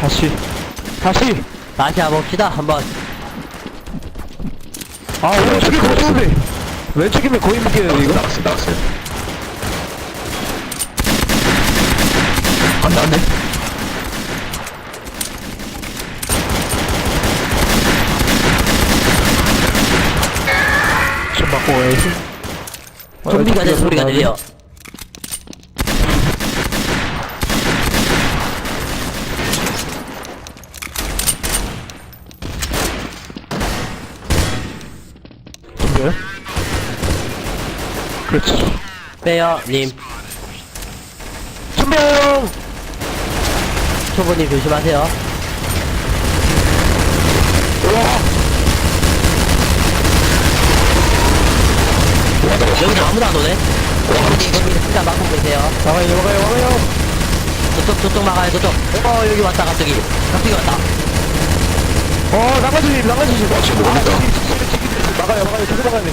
다시 다시. 다시 해봅시다 한번. 아 왼쪽이 거수인데 왼쪽이면 거의 무게예요 이거? 나갔어 나갔어요 안돼 안돼 좀 맞고 가야지. 좀비가 된 소리가 들려 좀비요? 그렇지 빼요 님. 좀비요 초보님 조심하세요. 여기서 아무도 안 오네. 거기 진짜 막고 계세요. 나가요 나가요 나가요. 저쪽 저쪽 막아요 저쪽. 어 여기 왔다 갑자기. 갑자기 왔다. 어 나가주지 나가주지 아, 지금 모르겠다. 막아요 막아요. 계속 막아야 돼.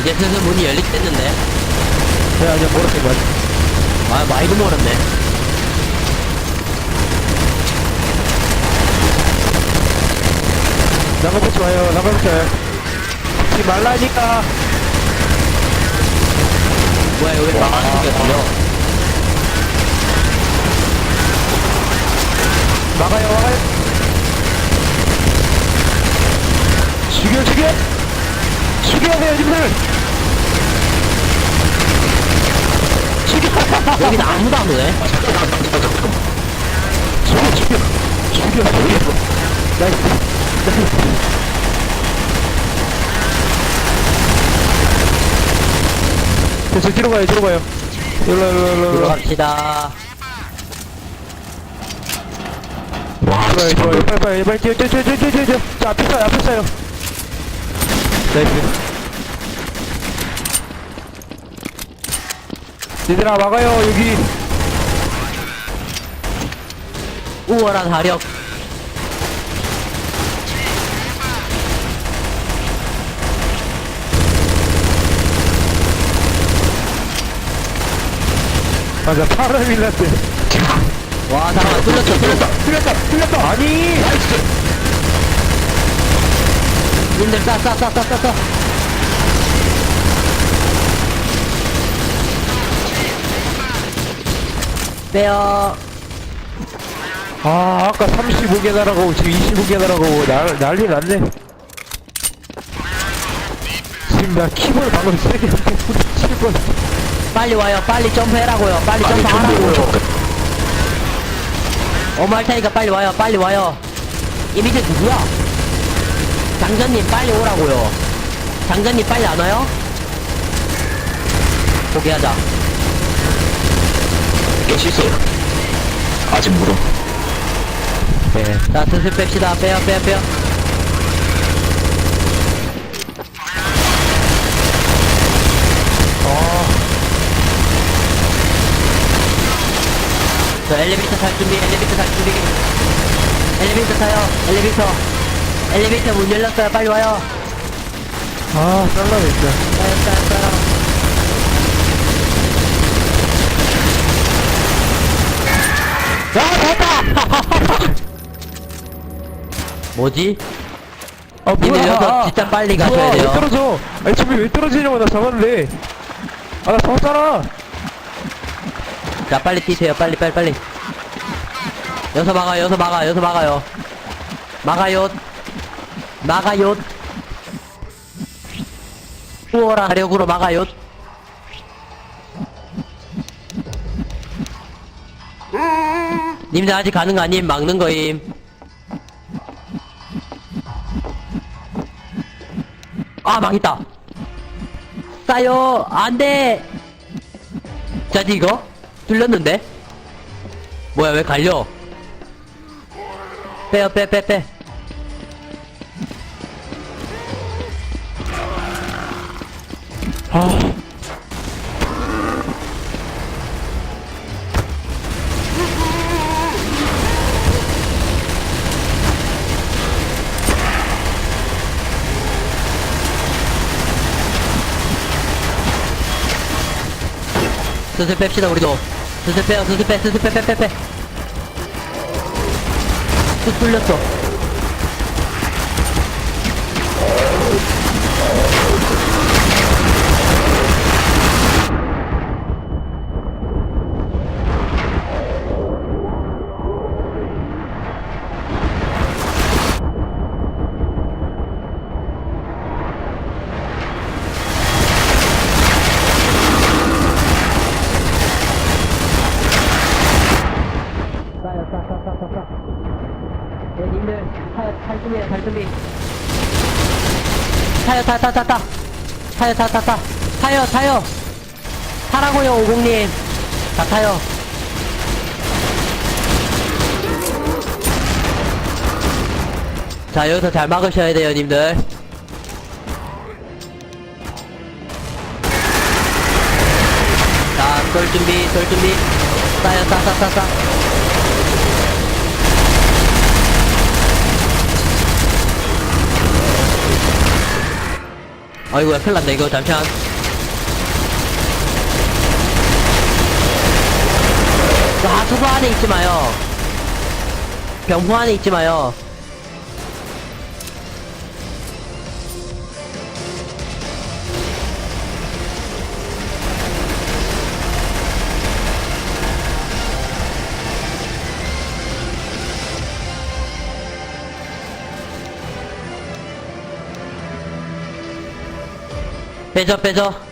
이제 슬슬 문이 열리겠는데? 네 아니야 멀었어 맞아 아 많이도 멀었네 나가보지 마요. 나가보지 마요. 하지 말라니까. 뭐야 여기 막아는 소리가 들려 막아요. 막아요 죽여 죽여! 죽여야 돼요 죽여! 여기는 아무도 안 오네. 죽여 죽여! 죽여 죽여! 나이스 됐어 뒤로 가요 뒤로 가요. 일로 일로 일로 일로. 들어갑시다 와 좋아요 방금 빨리 빨리 빨리 뛰어 뛰어 뛰어 뛰어 뛰어 뛰어 자 앞에 싸요 앞에 싸요 나이스 얘들아 막아요 여기 우월한 화력 맞아 파란 밀라트 와 잠깐만 뚫렸어 뚫렸어. 틀렸다 틀렸다 아니. 님들 싸싸싸싸싸 빼요. 아 아까 35개 날아가고 지금 25개 날아가고 날, 난리 났네. 지금 나 키보드 방금 세개 부딪힐 뻔 빨리 와요. 빨리 점프해라고요. 빨리 점프하라고요 어머 할 테니까 빨리 와요 빨리 와요 이 밑에 누구야? 장전님 빨리 오라고요 장전님 빨리 안 와요? 포기하자 꽤 실수요 아직 물어 네. 자 슬슬 뺍시다 빼요 빼요 빼요 저 엘리베이터 탈 준비 엘리베이터 탈 준비. 엘리베이터 타요 엘리베이터. 엘리베이터 문 열렸어요 빨리 와요. 아 쌀라네 진짜 따요 따요 따요 야 됐다! 뭐지? 아 님들 뭐야 여기서 진짜 빨리 가셔야 뭐야, 돼요. 왜 떨어져? 아니 지금 왜 떨어지냐고 나 잡았는데. 아 나 잡았잖아 자 빨리 뛰세요. 빨리 빨리 빨리. 여기서 막아요. 여기서 막아 여기서 막아요. 막아요. 막아요. 우월한 화력으로 막아요. 님들 아직 가는 거 아님? 막는 거임. 아 망했다. 싸요. 안돼. 자 이거 뚫렸는데? 뭐야 왜 갈려? 빼요 빼 빼 빼. 아 슬슬 뺍시다 우리도. 슬슬 빼요 슬슬 빼 슬슬 빼빼빼빼. 쑥 뚫렸어 싸요 싸싸싸싸싸. 네 님들 타요 탈 준비해 탈 준비. 타요 타 타 타타. 타요 타 타 타. 타요 타요. 타라고요 오공님. 다 타요. 자 여기서 잘 막으셔야 돼요 님들. 자쏠 준비 쏠 준비. 싸요 싸싸싸싸 아이고야 큰일 났네. 이거 잠시만. 저 하수구 안에 있지 마요. 병포 안에 있지 마요 빼죠 빼죠